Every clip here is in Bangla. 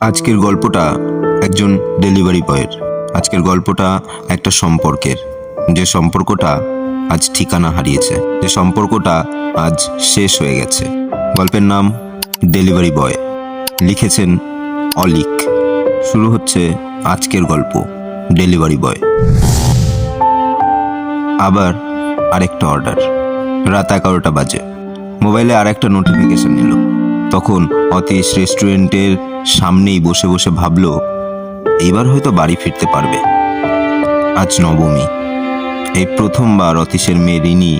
আজকের গল্পটা একজন ডেলিভারি বয়ের। আজকের গল্পটা একটা সম্পর্কের। যে সম্পর্কটা আজ ঠিকানা হারিয়েছে। যে সম্পর্কটা আজ শেষ হয়ে গেছে। গল্পের নাম ডেলিভারি বয়। লিখেছেন অলিক। শুরু হচ্ছে আজকের গল্প, ডেলিভারি বয়। আবার আরেকটা অর্ডার। রাত এগারোটা বাজে। মোবাইলে আর একটা নোটিফিকেশন এলো। তখন অতীশ রেস্টুরেন্টের সামনেই বসে বসে ভাবল, এইবার হয়তো বাড়ি ফিরতে পারবে। আজ নবমী। এই প্রথমবার অতীশের মেয়ে রিনি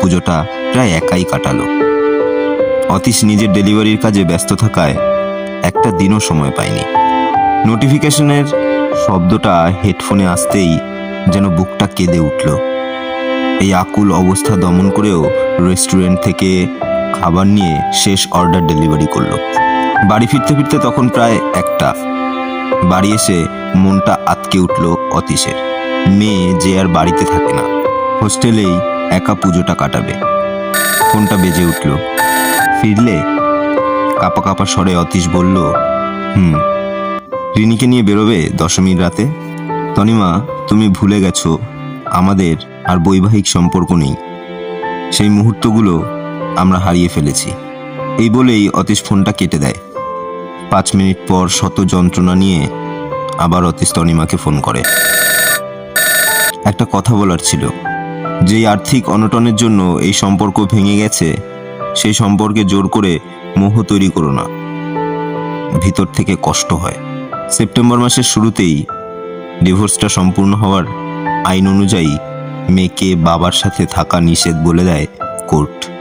পুজোটা প্রায় একাই কাটালো। অতীশ নিজের ডেলিভারির কাজে ব্যস্ত থাকায় একটা দিনও সময় পায়নি। নোটিফিকেশনের শব্দটা হেডফোনে আসতেই যেন বুকটা কেঁদে উঠল। এই আকুল অবস্থা দমন করেও রেস্টুরেন্ট থেকে খাবার নিয়ে শেষ অর্ডার ডেলিভারি করল। বাড়ি ফিরতে ফিরতে তখন প্রায় একটা। বাড়ি এসে মনটা আটকে উঠল অতীশের। মেয়ে যে আর বাড়িতে থাকে না, হোস্টেলেই একা পুজোটা কাটাবে। ফোনটা বেজে উঠল। ফিরলে কাপা কাপা স্বরে অতীশ বলল, হুম, রিনিকে নিয়ে বেরোবে দশমীর রাতে? তনিমা, তুমি ভুলে গেছো, আমাদের আর বৈবাহিক সম্পর্ক নেই। সেই মুহূর্তগুলো আমরা হারিয়ে ফেলেছি। এই বলেই অতীশ ফোনটা কেটে দেয়। পাঁচ মিনিট পর শত যন্ত্রণা নিয়ে আবার অতীশ তনিমাকে ফোন করে। একটা কথা বলার ছিল, যেই আর্থিক অনটনের জন্য এই সম্পর্ক ভেঙে গেছে, সেই সম্পর্কে জোর করে মোহ তৈরি করো না। ভিতর থেকে কষ্ট হয়। সেপ্টেম্বর মাসের শুরুতেই ডিভোর্সটা সম্পূর্ণ হওয়ার আইন অনুযায়ী মেয়েকে বাবার সাথে থাকা নিষেধ বলে দেয় কোর্ট।